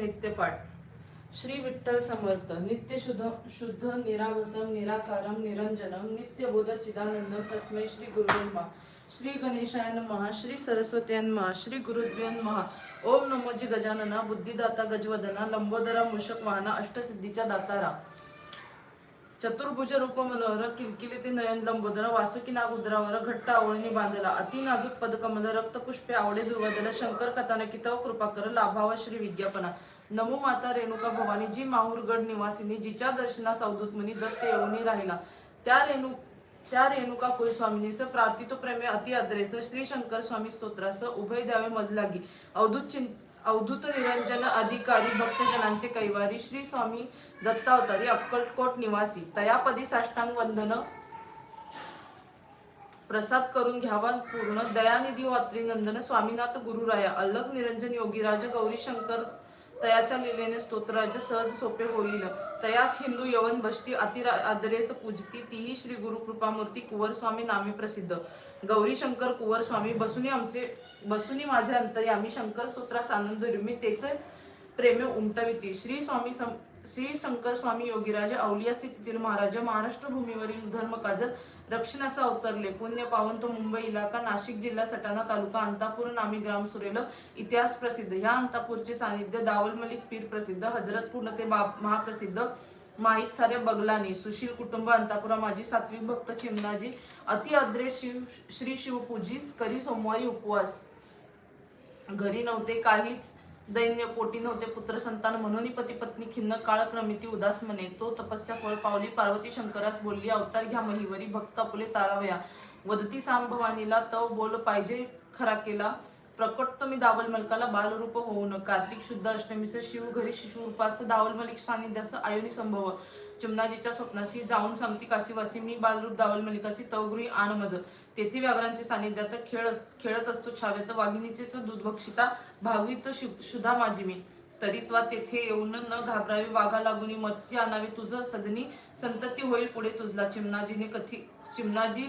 नित्यपाठ. श्री विठ्ठल समर्थ नित्य शुद्ध शुद्ध निरावसम निराकारम निरंजनम नित्यबोध चिदानंदम तस्मै श्री गुरुर्मा श्री गणेशायन महा श्री सरस्वत्यान महा श्री गुरुद्वय महा ओम नमोजी गजानना बुद्धिदाता गजवदना लंबोदरा मूषक वाहना अष्टसिद्धीच्या दातारा. चतुर्भुज रूप मनोहर किलकिलीते नयन लंबोदर वासुकी नाग उदरावर घट्ट आवळीने बांधला. अति नाजूक पदकमल रक्तपुष्पे आवडे दुर्वादला शंकर कथानकी तव कृपा कर लाभावा श्री विज्ञापना. नमो माता रेणुका भवानी जी माहूरगड निवासिनी जिच्या दर्शनास अवधूतमुनी दत्त येऊनी राहिला. त्या रेणू त्या रेणुका कुलस्वामिनीस प्रार्थितो प्रेमे अति आदरेस श्री शंकर स्वामी स्तोत्रास उभय द्यावे मजलागी. अवधूत चिं अवधूत निरंजन अधिकारी भक्तजनांचे कैवारी श्री स्वामी दत्तावतारी अक्कलकोट निवासी. तयापदी साष्टांग वंदन प्रसाद करून घ्यावा पूर्ण दयानिधी वात्री नंदन स्वामीनाथ गुरुराया अल्लग निरंजन योगीराज गौरी शंकर तयाच्या लिलेने स्तोत्राज सहज सोपे होईल. तयास हिंदू यवन बष्टी अतिरा आदरेस पूजती तीही श्री गुरु कृपामूर्ती कुवरस्वामी नामे प्रसिद्ध. गौरी शंकर कुवरस्वामी बसुनी आमचे बसुनी माझे अंतर्यामी शंकर स्तोत्रास आनंद मी तेचे प्रेमे उमटविती. श्री स्वामी सं- श्री शंकर स्वामी योगीराजे अवलिया स्थितीतील महाराज महाराष्ट्र भूमीवरील धर्म काजत रक्षणास अवतरले पुण्य पावन तो मुंबई इलाका नाशिक जिल्हा सटाणा तालुका अंतापूर नामी ग्राम सुरेल इतिहास प्रसिद्ध. ह्या अंतापूरचे सानिध्य दावल मलिक पीर प्रसिद्ध हजरत पूर्ण ते महाप्रसिद्ध माहीत साऱ्या बगलानी सुशील कुटुंब अंतापुरा माझी सात्विक भक्त चिमणाजी अति अद्रे शिव श्री शिवपूजी करी सोमवारी उपवास. घरी नव्हते काहीच दैन्य पोटी नव्हते पुत्र संतान म्हणून पती पत्नी खिन्न काळक्रमिती उदास म्हणे तो तपस्या फळ पावली पार्वती शंकरास बोलली अवतार घ्या महिवरी भक्त आपुले तारावया. वदती सांभवानीला तव बोल पाहिजे खरा केला. प्रकट तुम्ही दावल मलकाला बालरूप होऊन कार्तिक शुद्ध अष्टमीस शिव घरी शिशु उपास दावल मलिक सानिध्यास आयोनी संभव. चिमनाजीच्या स्वप्नाशी जाऊन सांगती काशीवासी मी बालरूप दावल मलिकाशी तवगुरी आण मज. तेथे व्याघ्रांचे सानिध्यात खेळ खेळत असतो. छावेत वाघिणीचे दूध बक्षिता भावित शु- शुधा माझी मी. तरी त्वा तेथे येऊन न घाबरावे वाघा लागून मत्स्य आणावे. तुझं सदनी संतती होईल पुढे तुझला. चिमणाजीने कथी चिमणाजी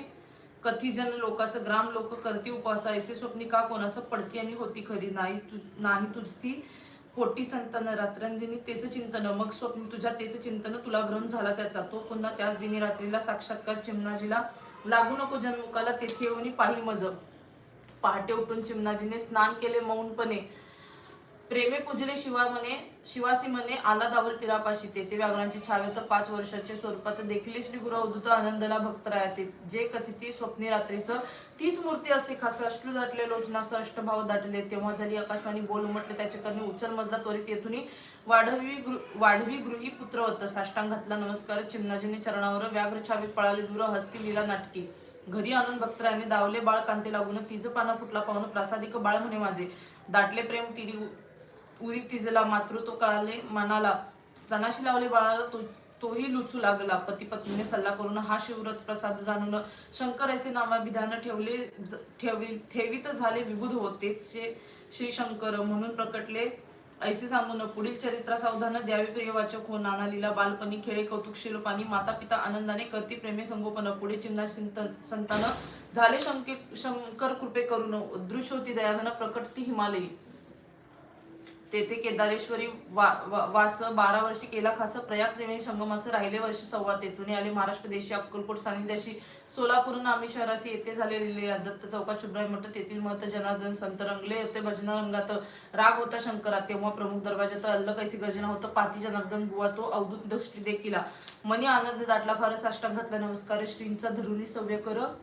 कथीजन लोकास ग्राम लोक करती उपासा ऐसे स्वप्नी का कोणास पडती आणि होती खरी? नाही तु- नाही तुझी पोटी संतान. रात्रंदिनी तेच चिंतन. मग स्वप्न तुझ्या तेच चिंतन. तुला भ्रम झाला त्याचा. तो पुन्हा त्याच दिनी रात्रीला साक्षात्कार चिमणाजीला लागू नको जन्मुकाला तेथे येऊन पाही मज पहाटे उठून चिमणाजीने स्नान केले मौनपणे. प्रेमे पूजले शिवा म्हणे शिवासी म्हणे आला दावल पिरापाशी. तेथे व्याघ्रांची छावेत पाच वर्षाचे स्वरूपात देखील श्री गुरु अवधूत आनंदला भक्त राहते जे कथिती स्वप्नी रात्रीस तीच मूर्ती असे खास अश्रू दाटले लोचनास अष्टभाव दाटले. तेव्हा झाली आकाशवाणी बोल उमटले. त्याचे करणे उचल मजला त्वरित येथून वाढवी गृ- वाढवी गृही पुत्र होत साष्टांग घातला नमस्कार. चिमणाजीने चरणावर व्याघ्र छावे पळाले. दूर हस्ती लीला नाटकी. घरी आणून भक्तराने दावले. बाळ कांते लागून तिज पाना फुटला पाहून प्रासादिक बाळ म्हणे माझे. दाटले प्रेम तिरी उरी तिजला मातृत्व कळाले मनाला सणाशी लावले बाळाला तो तोही लुचू लागला. पती पत्नीने सल्ला करून हा शिवव्रत प्रसाद जाणून शंकर असे नामाभिधान ठेवले ठेवी ठेवीत झाले विबुध होते श्री शंकर म्हणून प्रकटले ऐसे सांगून पुढील चरित्र सावधान द्यावे प्रिय वाचक हो. नाना लिला बालपणी खेळे कौतुक पाणी माता पिता आनंदाने करती प्रेमे संगोपन. पुढे चिन्हा संतान. झाले शंके शंकर कृपे करून. दृश्य होती दयाघन प्रकटती हिमालयी. तेथे केदारेश्वरी वा- वा- वास बारा वर्षी केला खास प्रयाग त्रिवेणी संगम असं राहिले वर्षी सव्वा तेथून. आले महाराष्ट्र देशी अक्कलकोट सानिध्याशी सोलापूर नामी शहराशी येथे झाले दत्त चौकात शुभ्राय मठ तेथील मत जनार्दन संत रंगले होते. भजन रंगात राग होता शंकरात. तेव्हा प्रमुख दरवाजात अल्ल कैसी गर्जना होतं. पाती जनार्दन बुवा तो अवधूत दृष्टी देखीला. मनी आनंद दाटला फार साष्टांग घातला नमस्कार श्रींचा धरुणी सव्य कर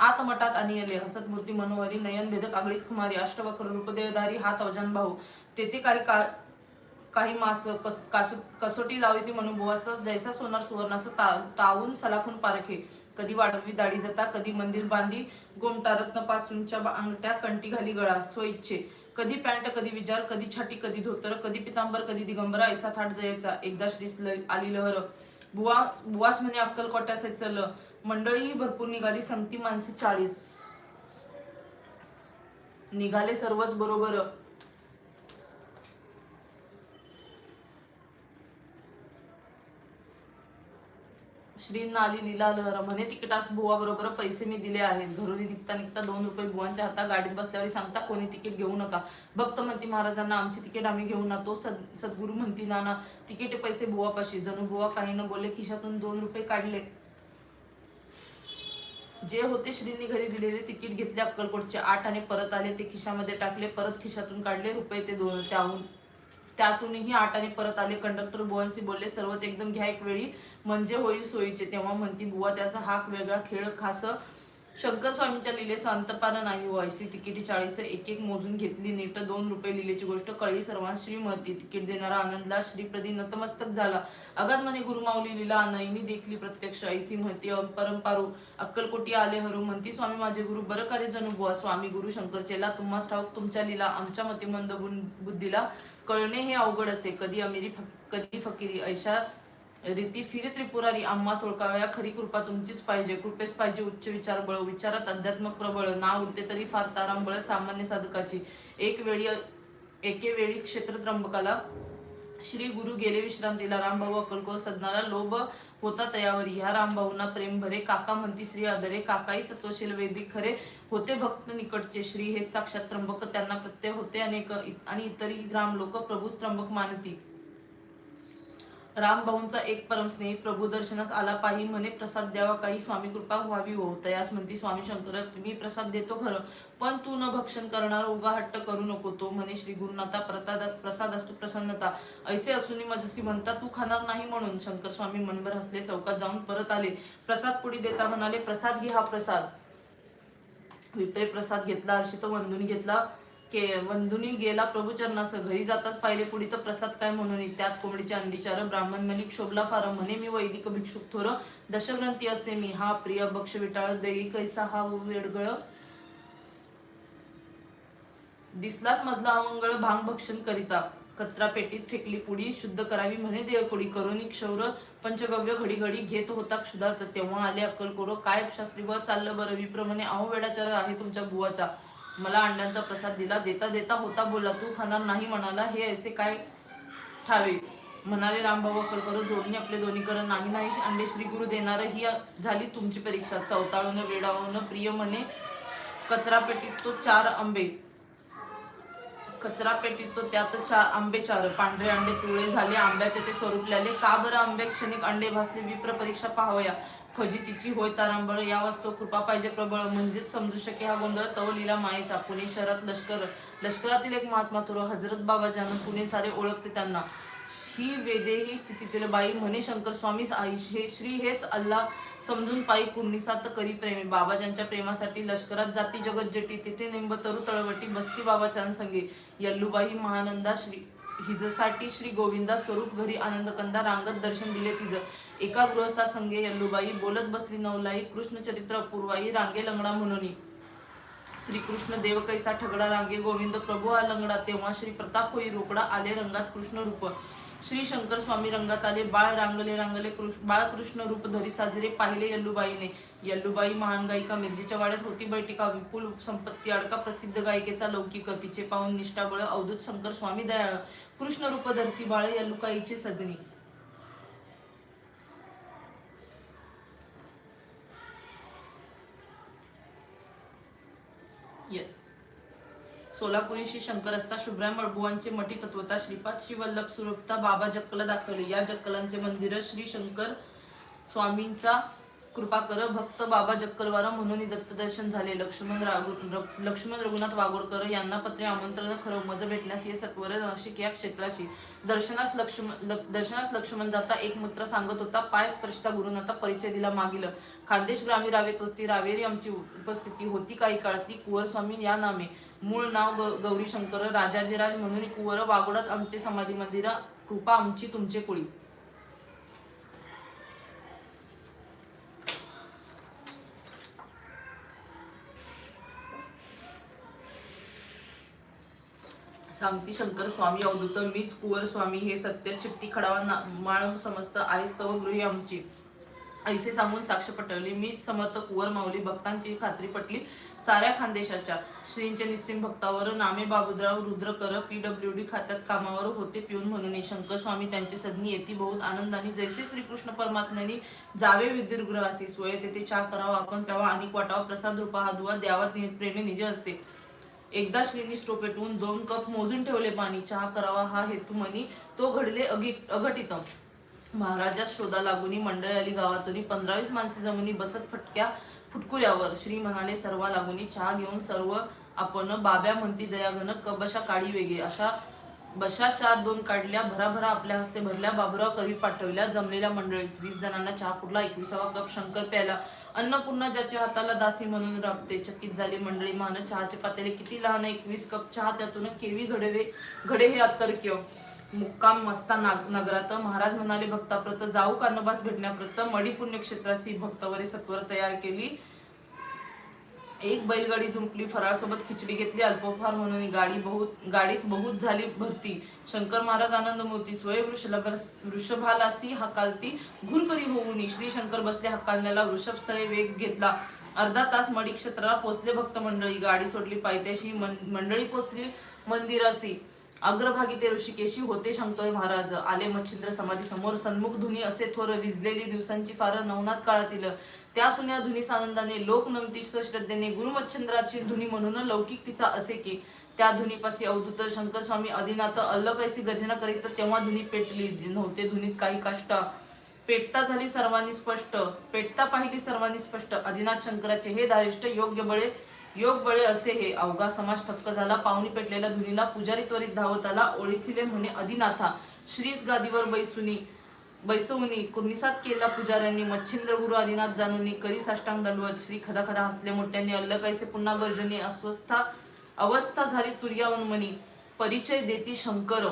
आत मठात आणि आले हसत मूर्ती मनोहरी नयन भेदक आगळीच कुमारी अष्टवक्र रूपदेवधारी हात अवजान भाऊ. तेथे काही काळ काही मास कस- कासो- कसोटी लावती म्हणून बुवास जैसा सोनार सुवर्णास तावून सलाखून पारखे कधी वाढवी दाढी जाता कधी मंदिर बांधी गोमटा रत्न पाचूंच्या अंगठ्या कंटी घाली गळा स्वइच्छे कधी पॅन्ट कधी विचार कधी छाटी कधी धोतर कधी पितांबर कधी दिगंबरा ऐसा थाट जायचा एकदा श्रीस आली लहर. बुवा बुवास म्हणे अक्कलकोट्याचे चल. मंडळीही भरपूर निघाली संगती माणसे चाळीस. निघाले सर्वच बरोबर. श्रींना आली लीला लहर म्हणे तिकिटास बुवा बरोबर पैसे मी दिले आहेत. घरून निघता निघता दोन रुपये बुवांच्या हातात गाडीत बसल्यावर सांगता कोणी तिकीट घेऊ नका. भक्त म्हणती महाराजांना आमची तिकीट आम्ही घेऊ ना. तो सद सद्गुरू म्हणती नाना तिकीट पैसे बुवापाशी. जणू बुवा काही न बोलले खिशातून दोन रुपये काढले. जे होते श्रींनी घरी दिलेले तिकीट घेतले अक्कलकोटचे. आठ आणि परत आले ते खिशामध्ये टाकले परत खिशातून काढले रुपये ते दोन त्याहून त्यातूनही आटाने परत आले. कंडक्टर बुवांशी बोलले सर्वच एकदम घ्या एक वेळी म्हणजे होईल सोयीचे. तेव्हा म्हणती बुवा त्याचा हाक वेगळा खेळ खास शंकर स्वामींच्या लिहिले संतपान नाही हो तिकिटी चाळीस एक एक मोजून घेतली. नीट दोन रुपये लिहिलेची गोष्ट कळली. सर्वांस श्रीमती तिकीट देणारा आनंदला श्रीप्रदी नतमस्तक झाला. अगाध म्हणे गुरुमाऊली लिला नैनी देखली प्रत्यक्ष ऐसी महती परंपारू अक्कलकोटी आले हरू म्हणती स्वामी माझे गुरु बरं कार्य जणू स्वामी गुरु शंकरचेला तुम्हास ठाऊक तुमच्या लीला आमच्या मते मंद बुद्धीला कळणे हे अवघड असे. कधी अमिरी कधी फकिरी ऐशा रीती फिरी त्रिपुरारी आम्हा सोळकाव्या खरी कृपा तुमचीच पाहिजे. कृपेस पाहिजे उच्च विचार बळ विचारात. अध्यात्मक प्रबळ ना उरते तरी फार तारांबळ सामान्य साधकाची. एक वेळी एके वेळी क्षेत्र त्र्यंबकाला श्री गुरु गेले विश्रांतीला. रामभाऊ अक्कलकोट सदनाला लोभ होता तयावरी. ह्या रामभाऊंना प्रेम भरे. काका म्हणती श्री आदरे काकाई सत्वशील वैदिक खरे होते भक्त निकटचे. श्री हे साक्षात त्र्यंबक. त्यांना प्रत्यय होते अनेक आणि इतरही ग्राम लोक प्रभू त्र्यंबक मानती. रामभाऊंचा एक परमस्नेही प्रभू दर्शनास आला पाही म्हणे प्रसाद द्यावा काही स्वामी कृपा व्हावी हो. तयास म्हणती स्वामी शंकर मी प्रसाद देतो खरं पण तू न भक्षण करणार उगा हट्ट करू नको तो म्हणे श्री गुरुनाथा प्रसाद प्रसाद असतो प्रसन्नता. ऐसे असूनही मजसी म्हणता तू खाणार नाही म्हणून शंकर स्वामी मनभर हसले चौकात जाऊन परत आले. प्रसाद पुढे देता? म्हणाले प्रसाद घे हा प्रसाद. विप्रे प्रसाद घेतला हर्षित वंदून घेतला के वंदुनी गेला प्रभुचरणास घरी जाताच पाहिले पुढे तर प्रसाद काय म्हणून त्यात कोंबडीच्या अंडीचार ब्राह्मण मलिक शोभला फार. म्हणे मी वैदिक भिक्षुक थोर दशग्रंथी असे मी. हा प्रिय बक्ष विटाळ देई कैसा हा वेडगळ. दिसलाच मधला अमंगळ भांग भक्षण करिता. कचरा पेटीत फेकली पुडी शुद्ध करावी म्हणे देवकुडी करून क्षौर पंचगव्य घडी घडी घेत होता क्षुधार्थ तेव्हा आले अक्कल कोरो काय शास्त्री व चाललं बरं. विप्रमाणे अहो वेडाचार आहे तुमच्या बुवाचा. मला अंड्यांचा प्रसाद दिला देता देता होता बोला तू खाणार नाही म्हणाला हे ऐसे काय ठावे? म्हणाले रामबाबा अक्कलकोरो जोडणी आपले दोन्ही करण नाही नाही अंडे श्री गुरु देणार ही झाली तुमची परीक्षा. चवताळून वेडावून प्रिय म्हणे कचरा पेटीत तो चार आंबे. कचरा पेटीत तो त्यात चार आंबे चार. पांढरे अंडे पिवळे झाले आंब्याचे ते स्वरूप लिहिले. का बरं आंबे? क्षणिक अंडे भासले विप्र परीक्षा पाहावया फजितीची होय तारांबळ या वास्तव कृपा पाहिजे प्रबळ म्हणजेच समजू शके हा गोंधळ तव लिला मायेचा. पुणे शहरात लष्कर लष्करातील एक महात्मा थोर हजरत बाबा ज्यानं पुणे सारे ओळखते त्यांना. ही वेदेही स्थितीतील बाई म्हणे शंकर स्वामीस आई हे श्री हेच अल्ला समजून पायी कुर्निसात करी प्रेमी. बाबाजांच्या प्रेमासाठी लष्करात जाती जगत जेटी तिथे निंब तरु तळवटी बसती बाबाच्या संगे. यल्लूबाई महानंदा श्री हिजसाठी श्री गोविंदा स्वरूप घरी आनंदकंदा रांगत दर्शन दिले तिज एका गृहस्था संगे यल्लुबाई बोलत बसली नवलाई कृष्ण चरित्र अपूर्वाई रांगे लंगडा म्हणून. श्रीकृष्ण देव कैसा ठगडा रांगे गोविंद प्रभू हा लंगडा तेव्हा श्री प्रताप होई रोकडा आले रंगात कृष्ण रूप श्री शंकर स्वामी रंगात आले बाळ रांगले रांगले बाळकृष्ण बाळ कृष्ण रूप धरी साजरे पाहिले यल्लुबाईने. यल्लुबाई महान गायिका मिरजेच्या वाड्यात होती बैठिका विपुल संपत्ती अडका प्रसिद्ध गायिकेचा लौकिक तिचे पाहून निष्ठाबळ अवधूत शंकर स्वामी दयाळ कृष्ण रूप धरती बाळ यल्लुकाईचे सदनी. य- सोलापुरी श्री शंकर असता शुभ्राम मळबुवांचे मठी तत्वता श्रीपाद श्री वल्लभ सुरपता बाबा जक्कला दाखवले. या जक्कलांचे मंदिर श्री शंकर स्वामींचा कृपा कर भक्त बाबा जक्कलवारा म्हणून दत्तदर्शन झाले. लक्ष्मण राघु- र- लक्ष्मण रघुनाथ वागोडकर यांना पत्रे आमंत्रण खरं मज भेटण्यास ये सत्वर नाशिक या क्षेत्राची दर्शनास लक्ष्मण दर्शनास लक्ष्मण जाता एक मित्र सांगत होता. पाय स्पर्शता गुरुनाथा परिचय दिला मागील. खानदेश ग्रामी रावेत वस्ती रावेरी आमची उपस्थिती होती काही काळ ती कुवरस्वामी या नामे. मूळ नाव ग- गौरी शंकर राजाधिराज म्हणून कुवर वागोडात आमचे समाधी मंदिर कृपा आमची तुमचे कुळी. सांगती शंकर स्वामी अवधूत मीच कुवर स्वामी हे सत्य चिट्टी खडावा माळ समस्त आहे तव गृही आमची. ऐसे सांगून साक्ष पटवली. मीच समर्थ कुवर माऊली भक्तांची खात्री पटली साऱ्या खानदेशाच्या. श्रींच्या निस्सिम भक्तावर नामे Baburao Rudrakar P W D खात्यात कामावर होते पिऊन म्हणून शंकर स्वामी त्यांची सदनी येती बहुत आनंदाने. जैसे श्रीकृष्ण परमात्म्याने जावे विदीर्घवासी सोय तेथे चा करावा आपण प्यावा आणि वाटावा प्रसाद रूपा हा दुवा द्यावा प्रेमे निज असते एकदा श्रीनी स्टो पेटवून दोन कप मोजून ठेवले पाणी. चहा करावा हा हेतू म्हणी तो घडले अगि- अघटित महाराजा शोधा लागून मंडळी आली गावातून. पंधरावीस माणसे जमिनी बसत फटक्या फुटकुऱ्यावर श्री म्हणाले सर्वा लागून चहा घेऊन सर्व आपण बाब्या म्हणती दयाघन कबशा काळी वेगे. अशा बशा चार दोन काढल्या भराभरा आपल्या हस्ते भरल्या बाबुराव कवी पाठवल्या जमलेल्या मंडळीस वीस जणांना चहा पुडला एकविसावा कप शंकर प्यायला. अन्नपूर्णा ज्याच्या हाताला दासी म्हणून राबते चकित झाली मंडळी मान चहाचे पातेले किती लहान एकवीस कप चहा त्यातून केवी घडवे घडे हे अतर्क्य. मुक्काम मस्ता नाग नगरात. महाराज म्हणाले भक्ताप्रत जाऊ कानबास भेटण्याप्रत. मडी पुण्यक्षेत्रासी भक्तवरे सत्वर तयार केली. एक बैलगाडी जुंपली फराळसोबत खिचडी घेतली अल्पोफार म्हणून गाडी बहुत गाडीत बहुत झाली भरती. शंकर महाराज आनंद मूर्ती स्वय वृषभालासी हकालती घुरकरी होऊन श्री शंकर बसले हकालण्याला वृषभ स्थळे वेग घेतला. अर्धा तास मडी क्षेत्राला पोचले भक्त मंडळी. गाडी सोडली पायथ्याशी मंडळी पोचली मंदिरासी. अग्रभागी ते ऋषिकेशी होते शंकर महाराज. आले मच्छिंद्र समाधी समोर सन्मुख धुनी असे थोर विजलेली दिवसांची फार नवनाथ काळातील. त्या सुन्या धुनी आनंदाने लोकनमती श्रद्धेने गुरुमच्छिंद्राची धुनी म्हणून लौकिक तिचा असे की. त्या धुनीपाशी अवधूत शंकर स्वामी अधिनाथ अल्लग ऐसी गर्जना करीत तेव्हा धुनी पेटली. नव्हते धुनीत काही कष्ट. पेटता झाली सर्वांनी स्पष्ट. पेटता पाहिली सर्वांनी स्पष्ट. अधिनाथ शंकराचे हे धारिष्ट योग्य बळे योग बळे असे हे अवघा समाज थक्क झाला. पाहुणी पेटलेल्या धुनीला पुजारी त्वरित धावत आला ओळखिले म्हणे अधिनाथा श्रीस गादीवर बैसुनी बैसवणी कुर्निसात केला पुजाऱ्यांनी. मच्छिंद्र गुरु आदिनाथ जाणूनी करी साष्टांग दंडवत श्री खदा खदा हसले मोठ्यांनी. अल्ल कैसे पुन्हा गर्जनी. अस्वस्था अवस्था झाली तुर्यावन परिचय देती शंकर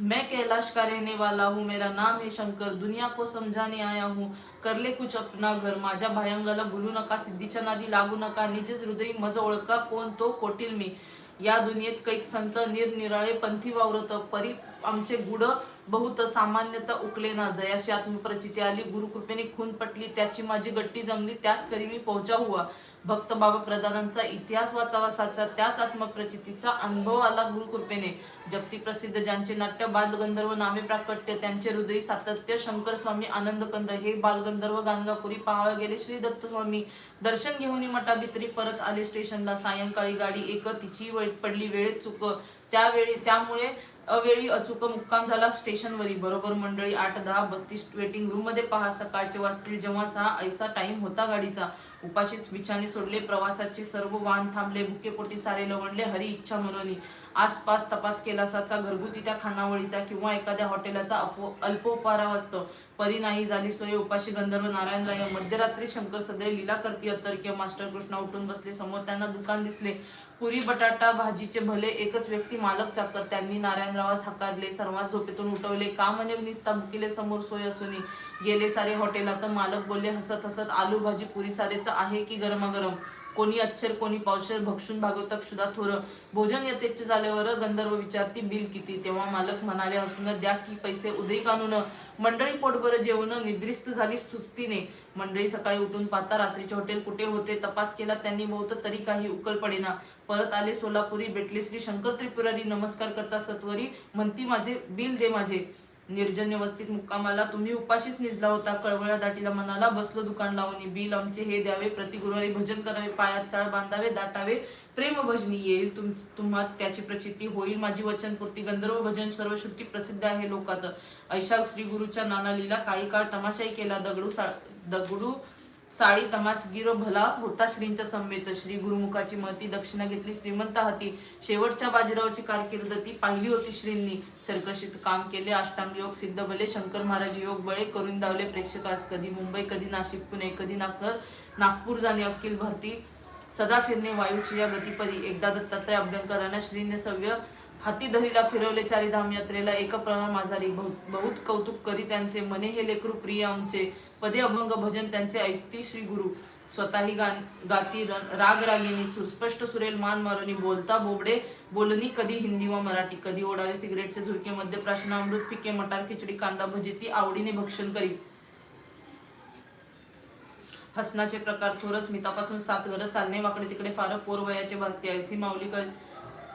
मैं कैलाश का रहने वाला हूँ मेरा नाम है शंकर. दुनिया को समझाने आया हूँ. करले कुच कुछ अपना घर. माझ्या भायंगाला भुलू नका सिद्धीच्या नादी लागू नका निजेच हृदयी मज ओळखा कोण तो कोटील मी. या दुनियेत कैक संत निरनिराळे पंथी वावरत परी आमचे गुड बहुत सामान्यता उकले ना जयाशी आत्मप्रचिती आली गुरुकृपेने खून पटली त्याची माझी गट्टी जमली त्याच करी मी पोहोचा हुआ. भक्त बाबा प्रधानांचा इतिहास वाचावा साचा त्याच आत्मप्रचितीचा अनुभव आला गुरुकृपेने. जगती प्रसिद्ध ज्यांचे नाट्य बालगंधर्व नामे प्राकट्य त्यांचे हृदय सातत्य शंकर स्वामी आनंदकंद हे बालगंधर्व गाणगापुरी पाहावे गेले श्री दत्त स्वामी. दर्शन घेऊन मठाभित्री परत आले स्टेशनला. सायंकाळी गाडी एक तिची वेळ पडली वेळेत चुक. त्यावेळी त्यामुळे अवेळी अचूक मुक्काम झाला स्टेशनवरी. बरोबर मंडळी आठ दहा बस्तीस वेटिंग रूममध्ये पहा. सकाळचे वाजतील जेव्हा सहा ऐसा टाइम होता गाडीचा. उपाशीच बिछाने सोडले प्रवासाचे सर्व वाहन थांबले भुकेपोटी सारे लवणले हरी इच्छा म्हणून आसपास तपास केला साचा घरगुती त्या खानावळीचा किंवा एखाद्या हॉटेलाचा अपो अल्पोपहाराव असतो. परी नाही झाली सोय उपाशी गंधर्व नारायण राय मध्यरात्री शंकर सदैव लीला करती अतर्क्य मास्टर कृष्णा उठून बसले समोर त्यांना दुकान दिसले. पुरी बटाटा भाजीचे भले एकच व्यक्ती मालक चाकर त्यांनी नारायणरावास हाकारले सर्वांस झोपेतून उठवले. का म्हणे निस्ता भुकिले समोर सोय असूनी गेले सारे हॉटेलात मालक बोलले हसत हसत आलू भाजी पुरी सारेच आहे की गरमागरम? कोणी अक्षर कोणी पावशर भक्षून भागवतक सुद्धा थोर. भोजन यथेच्छ झाल्यावर गंधर्व विचारती बिल किती? तेव्हा मालक म्हणाले हसून द्या की पैसे उदय कानून मंडळी पोटभर जेवण निद्रिस्त झाली सुस्तीने. मंडळी सकाळी उठून पाहता रात्रीचे हॉटेल कुठे होते तपास केला त्यांनी बहुत तरी काही उकल पडेना. परत आले सोलापुरी भेटले श्री शंकर त्रिपुरारी नमस्कार करता सत्वरी म्हणती माझे बिल दे माझे. निर्जन व्यवस्थित मुक्कामाला. तुम्ही उपाशीच निजला होता. कळवळ्या दाटीला मनाला बसलो दुकान लावून. बिल आमचे हे द्यावे. प्रति गुरुवारी भजन करावे. पायात चाळ बांधावे दाटावे. प्रेम भजनी येईल. तुम तुम्हा त्याची प्रचिती होईल. माझी वचनपूर्ती गंधर्व भजन सर्व श्रुती प्रसिद्ध आहे लोकात ऐशाक श्री गुरुच्या नाना लिला काही काळ तमाशाही केला. दगडू सा दगडू साळी तमास गिर भला होता श्रींच्या संवेत श्री गुरुमुखाची महती दक्षिणा घेतली श्रीमंत हाती. शेवटच्या बाजीरावाची कारकीर्द ती पाहिली होती श्रींनी. सरकशीत काम केले अष्टांग योग सिद्ध भले शंकर महाराज योग बळे करून दावले प्रेक्षकास कधी मुंबई कधी नाशिक पुणे कधी नागपूर नागपूर जाणे अखिल भारती. सदा फिरणे वायूची या गतीपदी. एकदा दत्तात्रय अभ्यंकरांना श्रीने सव्य हाती धरीला फिरवले चारिधाम यात्रेला एक प्रमाण माझारी बहुत कौतुक करी त्यांचे मने हे लेकरू प्रिय आमचे. पदे अभंग भजन त्यांचे ऐकती श्री गुरु. स्वतःही गान गाती राग रागिनी सुस्पष्ट सुरेल मान मारुनी बोलता बोबडे बोलणी कधी हिंदी व मराठी. कधी ओढावे सिगरेटचे झुरके मध्य प्राशन अमृत पिके मटार खिचडी कांदा भजी ती आवडीने भक्षण करी. हसनाचे प्रकार थोर स्मितापासून सात घर चालणे वाकडे तिकडे फार पोर वयाचे भासते ऐसी माऊली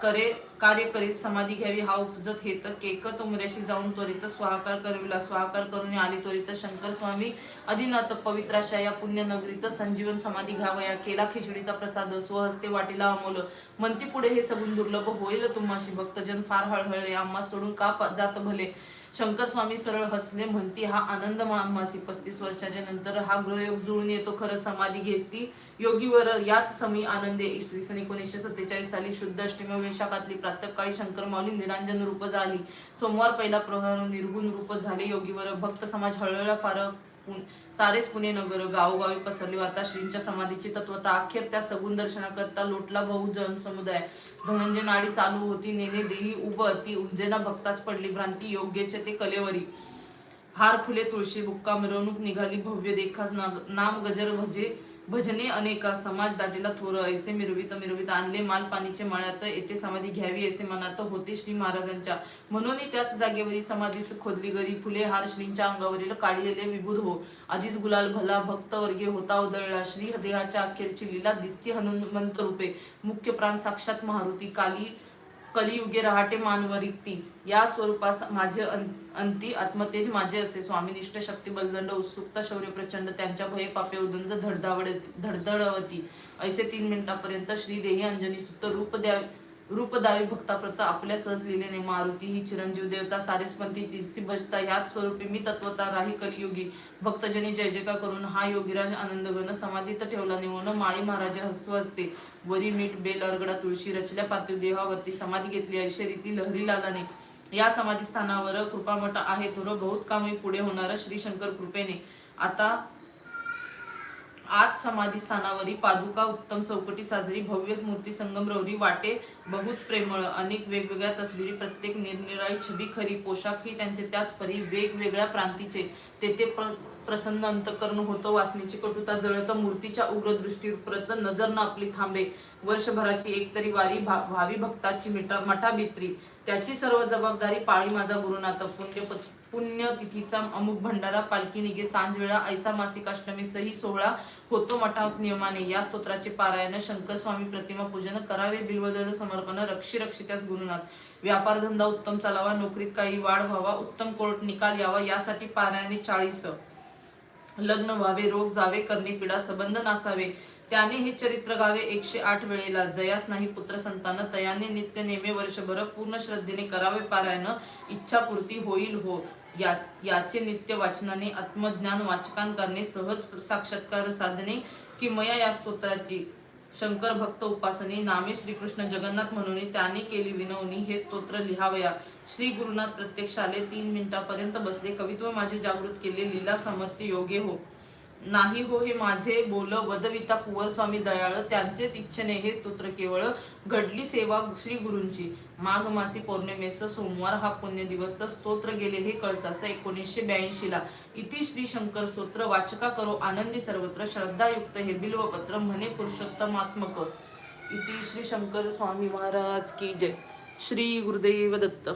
करे कार्य करीत समाधी घ्यावी हा उपजत हेत. केक तुमऱ्याशी जाऊन त्वरित स्वाहाकार करविला. स्वाहाकार करून आली त्वरित शंकर स्वामी अधिनाथ पवित्राशा या पुण्यनगरीत संजीवन समाधी घ्यावया केला खिचडीचा प्रसाद. स्वहस्ते वाटीला अमोल. म्हणती पुढे हे सगून दुर्लभ होईल. तुम्हाशी भक्तजन फार हळहळले. आम्हा सोडून का जात भले? शंकर स्वामी सरळ हसले म्हणती हा आनंद आम्हासी पस्तीस वर्षाच्या नंतर हा गृहयोग जुळून येतो खरं समाधी घेतली योगीवर. याच समी आनंदे इसवी सन एकोणीसशे सत्तेचाळीस साली शुद्ध अष्टमी वैशाखातली प्रातःकाळी शंकर माऊली निरांजन रूप झाली. सोमवार पहिला प्रहर निर्गुण रूप झाले. योगीवर भक्त समाज हळहळा फार सारेच पुणे नगर गावोगावी पसरली वार्ता श्रींच्या समाधीची तत्वता अखेर त्या सगुण दर्शनाकरता लोटला बहुजन समुदाय. धनंजय नाडी चालू होती नेने देही उभ ती उंजेना भक्तास पडली भ्रांती योग्यचे ते कलेवरी. हार फुले तुळशी बुक्का मिरवणूक निघाली भव्य देखास नाम गजर भजे भजने अनेका समाज दाटीला थोर ऐसे मिरवित मिरवित आणले माल पाणीचे मळ्यात येथे समाधी घ्यावी असे मनात होते श्री महाराजांच्या. म्हणून त्याच जागेवरी समाधीस खोदली गरी फुले हार श्रींच्या अंगावरील काढलेले विभूद हो. आधीच गुलाल भला भक्त वर्गे होता उदळला श्री हदेहाच्या अखेरची लीला दिसती हनुमंत रूपे. मुख्य प्राण साक्षात महारुती काली कलियुगे रहाटे मानवरिती. या स्वरूपास माझे अं- अंती आत्मतेज माझे असे. स्वामीनिष्ठ शक्ती बलदंड उत्सुकता शौर्य प्रचंड त्यांच्या भये पापे उदंड धडधावड धडधडवती. ऐसे तीन मिनिटापर्यंत श्रीदेही अंजनी सुप्त रूप द्या रूपदावी भक्ताप्रत आपल्या सहज लिहिलेने मारुती ही चिरंजीव देवता सारेसपंथी तिसी भजता ह्याच स्वरूपी मी तत्वता राही कलियुगी. भक्तजनी जय जयका करून हा योगीराज आनंदगण समाधीत ठेवला. निवण माळी महाराज हस्व असते वरी मीठ बेल अरगडा तुळशी रचल्या पार्थिव देहावरती समाधी घेतली. ऐशी रीती लहरी लालाने या समाधी स्थानावर कृपामठ आहे. थोडं बहुत कामी पुढे होणार श्री शंकर कृपेने. आता आज समाधी स्थानावरी पादुका उत्तम चौकटी साजरी भव्य मूर्ती संगमरवरी वाटे बहुत प्रेमळ अनेक वेगवेगळ्या तसबिरी प्रत्येक निरनिराळी छबी खरी पोशाख ही त्यांचे त्याच परी वेगवेगळ्या प्रांतीचे. तेथे प्र- प्रसन्न अंतकरण होतं वासनेची कटुता जळत मूर्तीच्या उग्र दृष्टीप्रत नजर न आपली थांबे. वर्षभराची एकतरी वारी भा- भावी भक्ताची मिठा मठाभित्री. त्याची सर्व जबाबदारी पाळी माझा गुरुनाथ पुण्य पुण्यतिथीचा अमुक भंडारा पालखी निघे सांज वेळा ऐसा मासिक अष्टमी सही सोहळा होतो मठात नियमाने. या स्तोत्राचे पारायण शंकर स्वामी प्रतिमा पूजन करावे बिल्वदल समर्पण रक्षी रक्षित्यास गुरुनाथ. व्यापार धंदा उत्तम चालावा नोकरीत काही वाढ व्हावा उत्तम कोर्ट निकाल यावा यासाठी पारायणे चाळीस. लग्न व्हावे रोग जावे करणे पीडा संबंध नासावे. त्याने हे चरित्र गावे एकशे आठ वेळेला जयास नाही पुत्र संतान तयाने नित्य नेमे वर्षभर पूर्ण श्रद्धेने करावे पारायण इच्छापूर्ती होईल हो. या याचे नित्य वाचनाने आत्मज्ञान वाचकान करणे सहज साक्षात्कार साधने किमया या स्तोत्राची शंकर भक्त उपासने नामे श्रीकृष्ण जगन्नाथ म्हणून त्याने केली विनवणी हे स्तोत्र लिहावया. श्री गुरुनाथ प्रत्यक्षाले तीन मिनिटापर्यंत बसले. कवित्व माझे जागृत केले. लीला सामर्थ्य योगे हो. नाही हो हे माझे बोल वदविता कुवर स्वामी दयाळ त्यांचेच इच्छेने हे स्तोत्र केवळ घडली सेवा श्री गुरूंची. माघ मासी पौर्णिमेस सोमवार हा पुण्य दिवस स्तोत्र गेले हे कळसास एकोणीसशे ब्याऐंशी ला. इति श्री शंकर स्तोत्र वाचका करो आनंदी सर्वत्र श्रद्धायुक्त हे बिल्वपत्र म्हणे पुरुषोत्तमात्मक. इति श्री शंकर स्वामी महाराज की जय. श्री गुरुदेव दत्त.